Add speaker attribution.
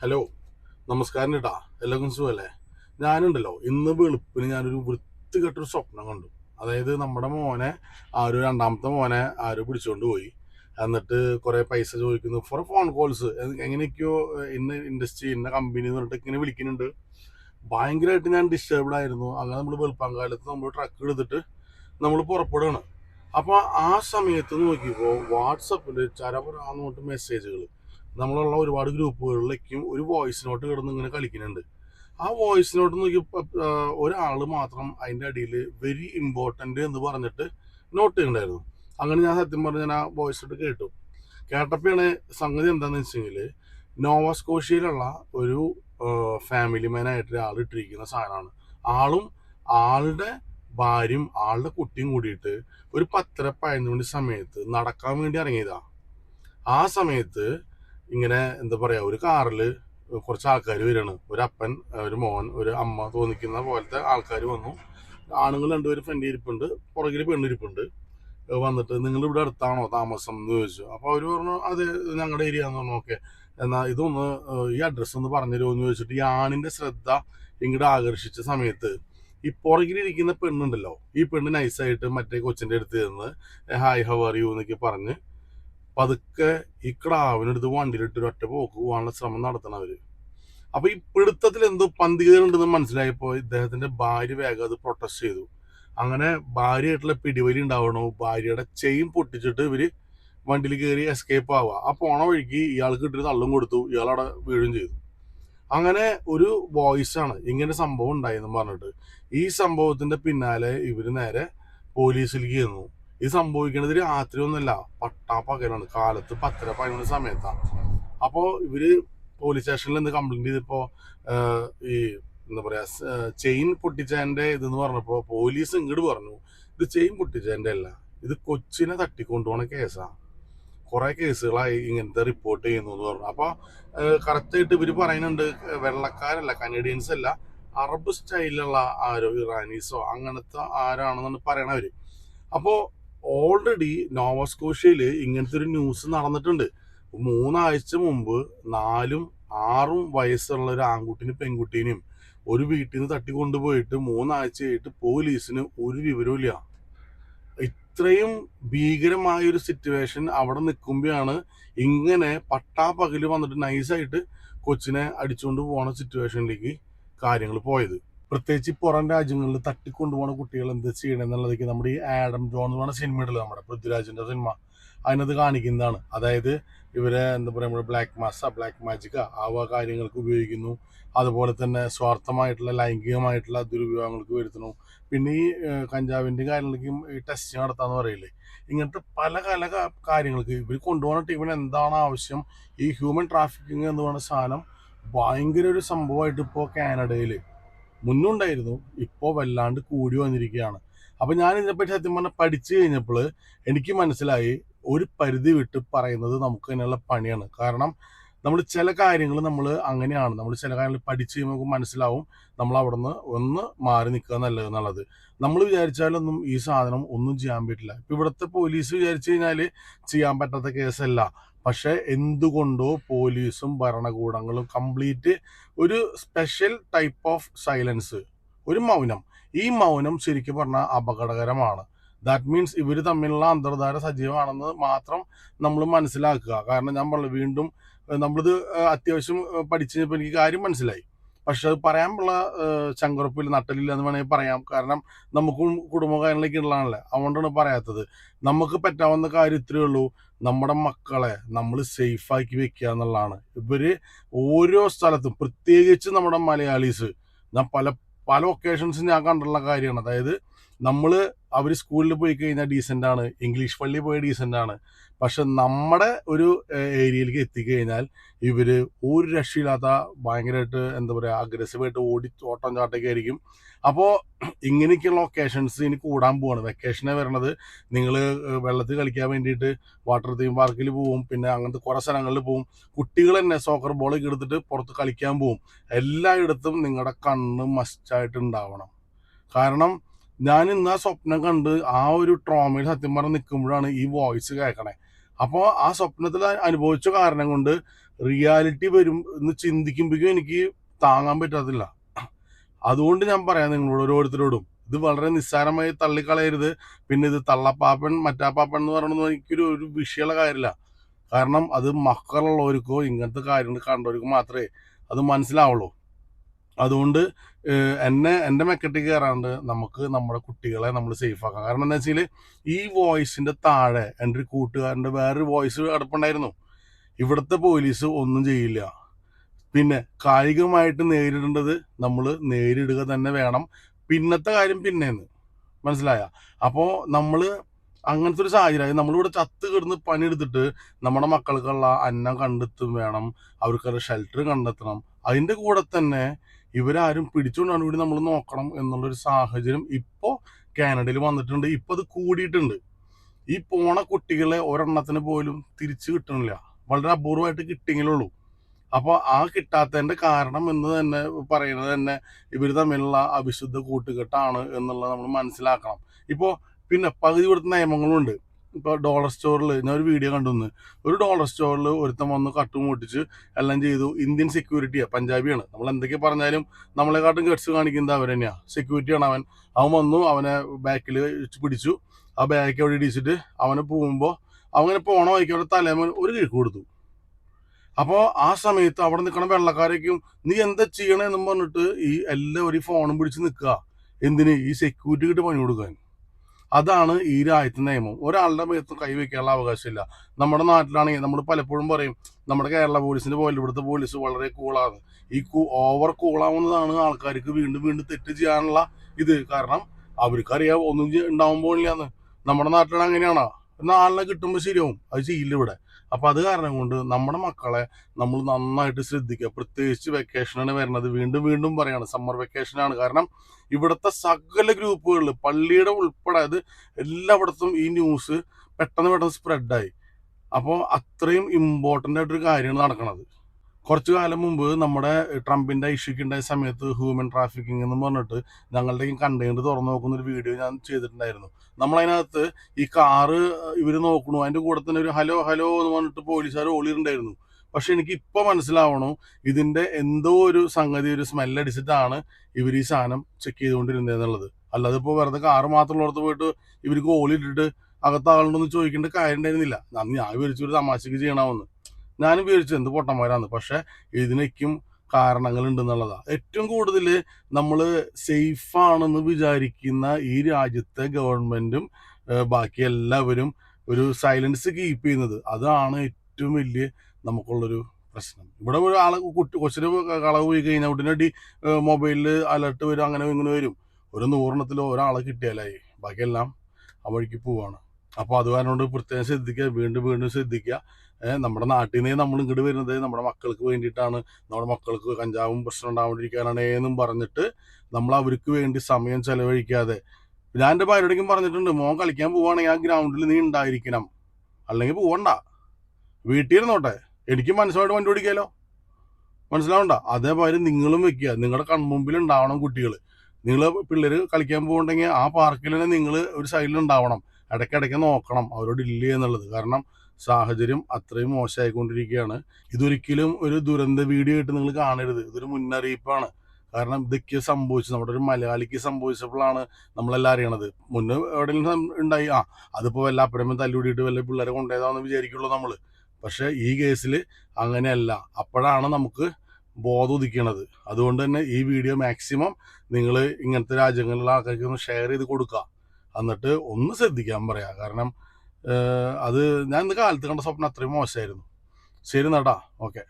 Speaker 1: Hello നമസ്കാരം കേട്ടാ എല്ലാവർക്കും സുഖമല്ലേ ഞാനുണ്ടല്ലോ ഇന്ന് വെളുപ്പിന് ഞാനൊരു വൃത്തികെട്ടൊരു സ്വപ്നം കണ്ടു. അതായത് നമ്മുടെ മോനെ ആരോ രണ്ടാമത്തെ മോനെ ആരോ പിടിച്ചുകൊണ്ട് പോയി. എന്നിട്ട് കുറേ പൈസ ചോദിക്കുന്നു ഫോർ ഫോൺ കോൾസ് എങ്ങനെയൊക്കെയോ ഇന്ന് ഇൻഡസ്ട്രി ഇന്ന കമ്പനി എന്ന് പറഞ്ഞിട്ട് ഇങ്ങനെ വിളിക്കുന്നുണ്ട്. ഭയങ്കരമായിട്ട് ഞാൻ ഡിസ്റ്റർബ്ഡ് ആയിരുന്നു. അങ്ങനെ നമ്മൾ വെളുപ്പാങ്കാലത്ത് നമ്മൾ ട്രക്ക് എടുത്തിട്ട് നമ്മൾ പുറപ്പെടുകയാണ് അപ്പോൾ ആ സമയത്ത് നോക്കിയപ്പോൾ വാട്സപ്പിൽ ചരപുരാന്നോട്ട് മെസ്സേജുകൾ നമ്മളുള്ള ഒരുപാട് ഗ്രൂപ്പുകളിലേക്കും ഒരു വോയിസ് നോട്ട് കിടന്ന് ഇങ്ങനെ കളിക്കുന്നുണ്ട്. ആ വോയിസ് നോട്ട് നോക്കി ഒരാൾ മാത്രം അതിന്റെ അടിയിൽ വെരി ഇമ്പോർട്ടന്റ് എന്ന് പറഞ്ഞിട്ട് നോട്ട് ചെയ്യണ്ടായിരുന്നു അങ്ങനെ ഞാൻ സത്യം പറഞ്ഞ് ഞാൻ ആ വോയിസ് നോട്ട് കേട്ടു. കേട്ടപ്പോഴാണ് സംഗതി എന്താണെന്ന് വെച്ചെങ്കിൽ നോവസ്കോഷ്യയിലുള്ള ഒരു ഫാമിലി മാൻ ആയിട്ട് ഒരാൾ ഇട്ടിരിക്കുന്ന സാധനമാണ്. ആളും ആളുടെ ഭാര്യയും ആളുടെ കുട്ടിയും കൂടിയിട്ട് ഒരു പത്തര പതിനൊന്ന് മണി സമയത്ത് നടക്കാൻ വേണ്ടി ഇറങ്ങിയതാ. ആ സമയത്ത് ഇങ്ങനെ എന്താ പറയാ ഒരു കാറിൽ കുറച്ച് ആൾക്കാർ വരികയാണ് ഒരു അപ്പൻ ഒരു മോൻ ഒരു അമ്മ തോന്നിക്കുന്ന പോലത്തെ ആൾക്കാർ വന്നു. ആണുങ്ങൾ രണ്ടുപേരും ഫ്രണ്ട് ഇരിപ്പുണ്ട് പുറകിൽ പെണ്ണിരിപ്പുണ്ട്. വന്നിട്ട് നിങ്ങൾ ഇവിടെ അടുത്താണോ താമസം എന്ന് ചോദിച്ചു. അപ്പോൾ അവർ പറഞ്ഞു അതെ ഞങ്ങളുടെ ഏരിയ എന്ന് പറഞ്ഞു ഓക്കെ എന്നാൽ ഇതൊന്ന് ഈ അഡ്രസ്സ് ഒന്ന് പറഞ്ഞു തരുമോ എന്ന് ചോദിച്ചിട്ട് ഈ ആണിന്റെ ശ്രദ്ധ ഇങ്ങോട്ട് ആകർഷിച്ച സമയത്ത് ഈ പുറകിലിരിക്കുന്ന പെണ്ണുണ്ടല്ലോ ഈ പെണ്ണ് നൈസായിട്ട് മറ്റേ കൊച്ചിന്റെ അടുത്ത് നിന്ന് ഹായ് ഹവ് ആർ യു എന്നൊക്കെ പറഞ്ഞ് പതുക്കെ ഈ ക്രാവിനെടുത്ത് വണ്ടിയിലിട്ട് ഒറ്റ പോക്ക് പോകാനുള്ള ശ്രമം നടത്തണം അവർ. അപ്പൊ ഈ പിടുത്തത്തിൽ എന്തോ പന്തികളുണ്ടെന്ന് മനസ്സിലായപ്പോ ഇദ്ദേഹത്തിന്റെ ഭാര്യ വേഗം അത് പ്രൊട്ടസ്റ്റ് ചെയ്തു. അങ്ങനെ ഭാര്യയായിട്ടുള്ള പിടിവലി ഉണ്ടാവണു. ഭാര്യയുടെ ചെയിൻ പൊട്ടിച്ചിട്ട് ഇവർ വണ്ടിയിൽ കയറി എസ്കേപ്പ് ആവുക. ആ പോണ വഴിക്ക് ഇയാൾക്ക് കിട്ടിയൊരു തള്ളും കൊടുത്തു. ഇയാളവിടെ വീഴും ചെയ്തു. അങ്ങനെ ഒരു വോയിസ് ആണ് ഇങ്ങനെ സംഭവം ഉണ്ടായെന്ന് പറഞ്ഞിട്ട്. ഈ സംഭവത്തിന്റെ പിന്നാലെ ഇവർ നേരെ പോലീസിലേക്ക് ചെന്നു. ഇത് സംഭവിക്കണത് രാത്രി പട്ടാ പകലാണ്. കാലത്ത് പത്തര പതിനൊന്ന് സമയത്താണ് അപ്പോ ഇവർ പോലീസ് സ്റ്റേഷനിൽ നിന്ന് കംപ്ലൈന്റ് ചെയ്തപ്പോ ആഹ്, ഈ എന്താ പറയാ ചെയിൻ പൊട്ടിച്ചതിന്റെ ഇതെന്ന് പറഞ്ഞപ്പോ പോലീസ് ഇങ്ങോട്ട് പറഞ്ഞു ഇത് ചെയിൻ പൊട്ടിച്ചതിന്റെ അല്ല. ഇത് കൊച്ചിനെ തട്ടിക്കൊണ്ടുപോണ കേസാ കുറെ കേസുകളായി ഇങ്ങനത്തെ റിപ്പോർട്ട് ചെയ്യുന്നു എന്ന് പറഞ്ഞു. അപ്പൊ കറക്റ്റ് ആയിട്ട് ഇവർ പറയുന്നുണ്ട് വെള്ളക്കാരല്ല കനേഡിയൻസ് അല്ല അറബ് സ്റ്റൈലുള്ള ആരോ ഇറാനീസോ അങ്ങനത്തെ ആരാണെന്നാണ് പറയണവര് അപ്പോ ഓൾറെഡി നോവസ്കോഷ്യയിൽ ഇങ്ങനത്തെ ഒരു ന്യൂസ് നടന്നിട്ടുണ്ട്. മൂന്നാഴ്ച മുമ്പ് നാലും ആറും വയസ്സുള്ള ഒരു ആൺകുട്ടിനും പെൺകുട്ടീനെയും ഒരു വീട്ടിൽ നിന്ന് തട്ടിക്കൊണ്ടുപോയിട്ട് മൂന്നാഴ്ചയായിട്ട് പോലീസിന് ഒരു വിവരവും ഇല്ല ഇത്രയും ഭീകരമായ ഒരു സിറ്റുവേഷൻ അവിടെ നിൽക്കുമ്പോഴാണ് ഇങ്ങനെ പട്ടാപ്പകൽ വന്നിട്ട് നൈസായിട്ട് കൊച്ചിനെ അടിച്ചുകൊണ്ട് പോണ സിറ്റുവേഷനിലേക്ക് കാര്യങ്ങൾ പോയത്. പ്രത്യേകിച്ച് പുറം രാജ്യങ്ങളിൽ തട്ടിക്കൊണ്ടുപോണ കുട്ടികൾ എന്ത് ചെയ്യണം എന്നുള്ളതൊക്കെ നമ്മുടെ ഈ ആഡം ജോൺ എന്ന് പറഞ്ഞ സിനിമയുണ്ടല്ലോ നമ്മുടെ പൃഥ്വിരാജിന്റെ സിനിമ അതിനത് കാണിക്കുന്നതാണ്. അതായത് ഇവരെ എന്താ പറയുക നമ്മുടെ ബ്ലാക്ക് മാസ ബ്ലാക്ക് മാജിക്ക ആവ കാര്യങ്ങൾക്ക് ഉപയോഗിക്കുന്നു. അതുപോലെ തന്നെ സ്വാർത്ഥമായിട്ടുള്ള ലൈംഗികമായിട്ടുള്ള ദുരുപയോഗങ്ങൾക്ക് വരുത്തുന്നു. പിന്നെ ഈ കഞ്ചാവിന്റെ കാര്യങ്ങൾക്കും ഈ ടെസ്റ്റ് നടത്താന്ന് പറയില്ലേ? ഇങ്ങനത്തെ പല പല കാര്യങ്ങൾക്ക് ഇവർ കൊണ്ടുപോകുന്ന ടീമിന് എന്താണ് ആവശ്യം? ഈ ഹ്യൂമൻ ട്രാഫിക്കിങ് എന്ന് പറയുന്ന സാധനം ഭയങ്കര ഒരു സംഭവമായിട്ട് ഇപ്പോൾ കാനഡയിൽ മുന്നുണ്ടായിരുന്നു. ഇപ്പോൾ വല്ലാണ്ട് കൂടി വന്നിരിക്കുകയാണ്. അപ്പോൾ ഞാൻ ഇതിനെപ്പറ്റി സത്യം പറഞ്ഞാൽ പഠിച്ചു കഴിഞ്ഞപ്പോൾ എനിക്ക് മനസ്സിലായി ഒരു പരിധി വിട്ട് പറയുന്നത് നമുക്ക് തന്നെയുള്ള പണിയാണ്. കാരണം നമ്മൾ ചില കാര്യങ്ങൾ നമ്മൾ അങ്ങനെയാണ്. നമ്മൾ ചില കാര്യങ്ങൾ പഠിച്ച് കഴിയുമ്പോൾ നമുക്ക് മനസ്സിലാവും നമ്മൾ അവിടെ നിന്ന് ഒന്ന് മാറി നിൽക്കുക നല്ലത് എന്നുള്ളത് നമ്മൾ വിചാരിച്ചാലൊന്നും ഈ സാധനം ഒന്നും ചെയ്യാൻ പറ്റില്ല. ഇപ്പം ഇവിടുത്തെ പോലീസ് വിചാരിച്ചു കഴിഞ്ഞാൽ ചെയ്യാൻ പറ്റാത്ത കേസല്ല. പക്ഷെ എന്തുകൊണ്ടോ പോലീസും ഭരണകൂടങ്ങളും കംപ്ലീറ്റ് ഒരു സ്പെഷ്യൽ ടൈപ്പ് ഓഫ് സൈലൻസ് ഒരു മൗനം. ഈ മൗനം ശരിക്കും പറഞ്ഞാൽ അപകടകരമാണ്. ദാറ്റ് മീൻസ് ഇവർ തമ്മിലുള്ള അന്തർധാര സജീവമാണെന്ന് മാത്രം നമ്മൾ മനസ്സിലാക്കുക. കാരണം ഞാൻ പറഞ്ഞു വീണ്ടും നമ്മളിത് അത്യാവശ്യം പഠിച്ചപ്പോൾ എനിക്ക് കാര്യം മനസ്സിലായി. പക്ഷെ അത് പറയാനുള്ള ചങ്കുറപ്പിൽ നട്ടലില്ല എന്ന് വേണമെങ്കിൽ പറയാം. കാരണം നമുക്കും കുടുംബ ഉള്ളതാണല്ലേ? അതുകൊണ്ടാണ് പറയാത്തത്. നമുക്ക് പറ്റാവുന്ന കാര്യം ഇത്രയേ ഉള്ളൂ. നമ്മുടെ മക്കളെ നമ്മൾ സേഫാക്കി വെക്കുക എന്നുള്ളതാണ്. ഇവർ ഓരോ സ്ഥലത്തും പ്രത്യേകിച്ച് നമ്മുടെ മലയാളീസ് ഞാൻ പല പല ഒക്കേഷൻസ് ഞാൻ കണ്ടിട്ടുള്ള കാര്യമാണ്. അതായത് നമ്മൾ അവർ സ്കൂളിൽ പോയി കഴിഞ്ഞാൽ ഡീസന്റ് ആണ് ഇംഗ്ലീഷ് പള്ളി പോയി ഡീസന്റ് ആണ്. പക്ഷെ നമ്മുടെ ഒരു ഏരിയയിലേക്ക് എത്തിക്കഴിഞ്ഞാൽ ഇവർ ഒരു രക്ഷയില്ലാത്ത ഭയങ്കരമായിട്ട് എന്താ പറയുക അഗ്രസീവായിട്ട് ഓടി ഓട്ടം ചാട്ടൊക്കെ ആയിരിക്കും. അപ്പോൾ ഇങ്ങനെയൊക്കെയുള്ള ലൊക്കേഷൻസ് ഇനി കൂടാൻ പോവാണ്. വെക്കേഷനെ വരണത്. നിങ്ങൾ വെള്ളത്തിൽ കളിക്കാൻ വേണ്ടിയിട്ട് വാട്ടർ തീം പാർക്കിൽ പോവും. പിന്നെ അങ്ങനത്തെ കുറേ സ്ഥലങ്ങളിൽ പോവും. കുട്ടികൾ തന്നെ സോക്കർ ബോളൊക്കെ എടുത്തിട്ട് പുറത്ത് കളിക്കാൻ പോവും. എല്ലായിടത്തും നിങ്ങളുടെ കണ്ണ് മസ്റ്റായിട്ട് ഉണ്ടാവണം. കാരണം ഞാൻ ഇന്ന് ആ സ്വപ്നം കണ്ട് ആ ഒരു ട്രോമയിൽ സത്യം പറഞ്ഞ് നിൽക്കുമ്പോഴാണ് ഈ വോയിസ് കേൾക്കണേ. അപ്പോൾ ആ സ്വപ്നത്തിൽ അനുഭവിച്ച കാരണം കൊണ്ട് റിയാലിറ്റി വരും എന്ന് ചിന്തിക്കുമ്പോഴേക്കും എനിക്ക് താങ്ങാൻ പറ്റാത്തില്ല. അതുകൊണ്ട് ഞാൻ പറയാം നിങ്ങളോട് ഓരോരുത്തരോടും ഇത് വളരെ നിസ്സാരമായി തള്ളിക്കളയരുത്. പിന്നെ ഇത് തള്ളപ്പാപ്പൻ മറ്റാപ്പാപ്പൻ എന്ന് പറയണമെന്ന് എനിക്കൊരു ഒരു വിഷയമുള്ള കാര്യമില്ല. കാരണം അത് മക്കളുള്ളവർക്കോ ഇങ്ങനത്തെ കാര്യങ്ങൾ കണ്ടവർക്കോ മാത്രമേ അത് മനസ്സിലാവുള്ളൂ. അതുകൊണ്ട് എന്നെ എന്റെ മെക്കറ്റിൽ കയറാണ്ട് നമുക്ക് നമ്മുടെ കുട്ടികളെ നമ്മൾ സേഫ് ആക്കാം. കാരണം എന്താ വെച്ചാൽ ഈ വോയിസിന്റെ താഴെ എന്റെ ഒരു കൂട്ടുകാരന്റെ വേറൊരു വോയിസ് കിടപ്പുണ്ടായിരുന്നു. ഇവിടുത്തെ പോലീസ് ഒന്നും ചെയ്യില്ല. പിന്നെ കായികമായിട്ട് നേരിടേണ്ടത് നമ്മൾ നേരിടുക തന്നെ വേണം. പിന്നത്തെ കാര്യം പിന്നേന്ന്. മനസ്സിലായ? അപ്പോൾ നമ്മൾ അങ്ങനത്തെ ഒരു സാഹചര്യം. നമ്മളിവിടെ ചത്ത് കിടന്ന് പണിയെടുത്തിട്ട് നമ്മുടെ മക്കൾക്കുള്ള അന്നം കണ്ടെത്തും വേണം. അവർക്കുള്ള ഷെൽട്ടർ കണ്ടെത്തണം. അതിന്റെ കൂടെ തന്നെ ഇവരാരും പിടിച്ചുകൊണ്ടാണ് കൂടി നമ്മൾ നോക്കണം എന്നുള്ളൊരു സാഹചര്യം ഇപ്പോൾ കാനഡയിൽ വന്നിട്ടുണ്ട്. ഇപ്പം അത് കൂടിയിട്ടുണ്ട്. ഈ പോണ കുട്ടികളെ ഒരെണ്ണത്തിന് പോലും തിരിച്ചു കിട്ടണില്ല. വളരെ അപൂർവമായിട്ട് കിട്ടിയെങ്കിലുള്ളൂ അപ്പോൾ ആ കിട്ടാത്തതിന്റെ കാരണം എന്ന് തന്നെ പറയുന്നത് തന്നെ ഇവർ തമ്മിലുള്ള അവിശുദ്ധ കൂട്ടുകെട്ടാണ് എന്നുള്ളത് നമ്മൾ മനസ്സിലാക്കണം. ഇപ്പോൾ പിന്നെ പകുതി കൊടുത്ത നിയമങ്ങളുണ്ട്. ഇപ്പോൾ ഡോളർ സ്റ്റോറിൽ ഞാൻ ഒരു വീഡിയോ കണ്ടുവന്ന് ഒരു ഡോളർ സ്റ്റോറിൽ ഒരുത്തൻ വന്ന് കട്ടും പൊട്ടിച്ച് എല്ലാം ചെയ്തു. ഇന്ത്യൻ സെക്യൂരിറ്റിയാണ് പഞ്ചാബിയാണ് നമ്മൾ എന്തൊക്കെ പറഞ്ഞാലും നമ്മളെക്കാട്ടും ഗഡ്സ് കാണിക്കുന്നത് അവർ തന്നെയാണ് സെക്യൂരിറ്റിയാണ് അവൻ. അവൻ വന്നു അവനെ ബാക്കിൽ പിടിച്ചു. ആ ബാഗ് അവിടെ ഇടിച്ചിട്ട് അവനെ പോകുമ്പോൾ അവനെ പോണ വഴിക്ക് അവിടെ തലേമൻ ഒരു കിഴക്ക് കൊടുത്തു. അപ്പോൾ ആ സമയത്ത് അവിടെ നിൽക്കണ വെള്ളക്കാരേക്കും നീ എന്താ ചെയ്യണേന്നും പറഞ്ഞിട്ട് ഈ എല്ലാവരും ഈ ഫോണും പിടിച്ച് നിൽക്കുക. എന്തിന്? ഈ സെക്യൂരിറ്റി കിട്ടി പണി കൊടുക്കാൻ. അതാണ് ഈ രാജ്യത്തെ നിയമം. ഒരാളുടെ മേത്ത് കൈവയ്ക്കാനുള്ള അവകാശമില്ല. നമ്മുടെ നാട്ടിലാണെങ്കിൽ നമ്മൾ പലപ്പോഴും പറയും നമ്മുടെ കേരള പോലീസിന്റെ പോലെ ഇവിടുത്തെ പോലീസ് വളരെ കൂളാണ്. ഈ കൂ ഓവർ കൂളാവുന്നതാണ് ആൾക്കാർക്ക് വീണ്ടും വീണ്ടും തെറ്റ് ചെയ്യാനുള്ള ഇത്. കാരണം അവർക്കറിയാം ഒന്നും ഉണ്ടാവുമ്പോൾ ഇല്ലാന്ന്. നമ്മുടെ നാട്ടിൽ അങ്ങനെയാണോ? ആളിനെ കിട്ടുമ്പോൾ ശരിയാവും. അത് ചെയ്യില്ല ഇവിടെ. അപ്പൊ അത് കാരണം കൊണ്ട് നമ്മുടെ മക്കളെ നമ്മൾ നന്നായിട്ട് ശ്രദ്ധിക്കുക. പ്രത്യേകിച്ച് വെക്കേഷനാണ് വരുന്നത്. വീണ്ടും വീണ്ടും പറയാണ് സമ്മർ വെക്കേഷനാണ് കാരണം ഇവിടുത്തെ സകല ഗ്രൂപ്പുകളിൽ പള്ളിയുടെ ഉൾപ്പെടെ അത് എല്ലായിടത്തും ഈ ന്യൂസ് പെട്ടെന്ന് പെട്ടെന്ന് സ്പ്രെഡായി അപ്പോൾ അത്രയും ഇമ്പോർട്ടന്റ് ആയിട്ടൊരു കാര്യമാണ് നടക്കുന്നത് കുറച്ചു കാലം മുമ്പ് നമ്മുടെ ട്രംപിന്റെ ഇഷ്യൂക്ക് ഉണ്ടായ സമയത്ത് ഹ്യൂമൻ ട്രാഫിക്കിംഗ് എന്ന് പറഞ്ഞിട്ട് ഞങ്ങളുടെ കണ്ടെയ്നർ തുറന്നു നോക്കുന്ന ഒരു വീഡിയോ ഞാൻ ചെയ്തിട്ടുണ്ടായിരുന്നു. നമ്മളതിനകത്ത് ഈ കാറ് ഇവർ നോക്കണു അതിന്റെ കൂടെ തന്നെ ഒരു ഹലോ ഹലോ എന്ന് പറഞ്ഞിട്ട് പോലീസുകാർ ഓളിയിട്ടുണ്ടായിരുന്നു പക്ഷെ എനിക്ക് ഇപ്പൊ മനസ്സിലാവണു ഇതിന്റെ എന്തോ ഒരു സംഗതി ഒരു സ്മെല്ലടിച്ചിട്ടാണ് ഇവർ ഈ സാധനം ചെക്ക് ചെയ്തുകൊണ്ടിരുന്നത് എന്നുള്ളത്. അല്ലാതെ ഇപ്പോൾ വെറുതെ കാറ് മാത്രമുള്ളടത്ത് പോയിട്ട് ഇവർക്ക് ഓളിയിട്ടിട്ട് അകത്താളുണ്ടെന്ന് ചോദിക്കേണ്ട കാര്യം ഉണ്ടായിരുന്നില്ല ഞാൻ വിവരിച്ചൊരു തമാശക്ക് ചെയ്യണമെന്ന് ഞാനും വിചാരിച്ചു എന്ത് പൊട്ടന്മാരാന്ന്. പക്ഷെ ഇതിനൊക്കെയും കാരണങ്ങൾ ഉണ്ടെന്നുള്ളതാ ഏറ്റവും കൂടുതൽ നമ്മൾ സേഫാണെന്ന് വിചാരിക്കുന്ന ഈ രാജ്യത്തെ ഗവൺമെന്റും ബാക്കി എല്ലാവരും ഒരു സൈലൻസ് കീപ്പ് ചെയ്യുന്നത്. അതാണ് ഏറ്റവും വലിയ നമുക്കുള്ളൊരു പ്രശ്നം. ഇവിടെ ഒരു ആളെ കുട്ടി കൊച്ചിന് കളവ് പോയി കഴിഞ്ഞാൽ ഉടനടി മൊബൈലിൽ അലർട്ട് വരും അങ്ങനെ ഇങ്ങനെ വരും. ഒരു നൂറെണ്ണത്തിൽ ഒരാളെ കിട്ടിയാലായി. ബാക്കിയെല്ലാം ആ വഴിക്ക് പോവാണ്. അപ്പോൾ അത് കാരണം പ്രത്യേകം ശ്രദ്ധിക്കുക വീണ്ടും വീണ്ടും ശ്രദ്ധിക്കുക നമ്മുടെ നാട്ടിൽ നിന്ന് നമ്മൾ ഇങ്ങോട്ട് വരുന്നത് നമ്മുടെ മക്കൾക്ക് വേണ്ടിയിട്ടാണ്. നമ്മുടെ മക്കൾക്ക് കഞ്ചാവും പ്രശ്നം ഉണ്ടാവാണ്ടിരിക്കാനാണ് എന്നും പറഞ്ഞിട്ട് നമ്മൾ അവർക്ക് വേണ്ടി സമയം ചെലവഴിക്കാതെ. ഞാൻ എന്റെ ഭാര്യയോടേക്കും പറഞ്ഞിട്ടുണ്ട് മോൻ കളിക്കാൻ പോവുകയാണെങ്കിൽ ആ ഗ്രൗണ്ടിൽ നീ ഉണ്ടായിരിക്കണം. അല്ലെങ്കിൽ പോവണ്ട. വീട്ടിൽ ഇരുന്നോട്ടെ എനിക്ക് മനസ്സിലായിട്ട് വണ്ടി ഓടിക്കാലോ? മനസ്സിലാവണ്ട? അതേമാതിരി നിങ്ങളും വെക്കുക. നിങ്ങളുടെ കൺമുമ്പിൽ ഉണ്ടാവണം കുട്ടികൾ നിങ്ങൾ പിള്ളേർ കളിക്കാൻ പോകണ്ടെങ്കിൽ ആ പാർക്കിൽ തന്നെ നിങ്ങൾ ഒരു സൈഡിൽ ഉണ്ടാവണം. ഇടയ്ക്കിടയ്ക്ക് നോക്കണം അവരോട് ഇല്ല എന്നുള്ളത് കാരണം സാഹചര്യം അത്രയും മോശമായിക്കൊണ്ടിരിക്കുകയാണ്. ഇതൊരിക്കലും ഒരു ദുരന്ത വീഡിയോ ആയിട്ട് നിങ്ങൾ കാണരുത്. ഇതൊരു മുന്നറിയിപ്പാണ്. കാരണം ഇതൊക്കെ സംഭവിച്ചു. നമ്മുടെ ഒരു മലയാളിക്ക് സംഭവിച്ചപ്പോഴാണ് നമ്മളെല്ലാം അറിയണത്. മുന്നേ എവിടെയെങ്കിലും ഉണ്ടായി. ആ അതിപ്പോൾ വല്ല അപ്പുറമേ തല്ലുകൂടിയിട്ട് വല്ല പിള്ളേരെ കൊണ്ടുപോയതാണെന്ന് വിചാരിക്കുള്ളൂ നമ്മൾ പക്ഷേ ഈ കേസിൽ അങ്ങനെയല്ല. അപ്പോഴാണ് നമുക്ക് ബോധം ഉദിക്കണത്. അതുകൊണ്ട് തന്നെ ഈ വീഡിയോ മാക്സിമം നിങ്ങൾ ഇങ്ങനത്തെ രാജ്യങ്ങളിലുള്ള ആൾക്കാർക്ക് ഒന്ന് ഷെയർ ചെയ്ത് കൊടുക്കുക. എന്നിട്ട് ഒന്ന് ശ്രദ്ധിക്കാൻ പറയാം. കാരണം അത് ഞാൻ ഇന്ന് കാലത്ത് കണ്ട സ്വപ്നം അത്രയും മോശമായിരുന്നു ശരി നടാ. ഓക്കെ.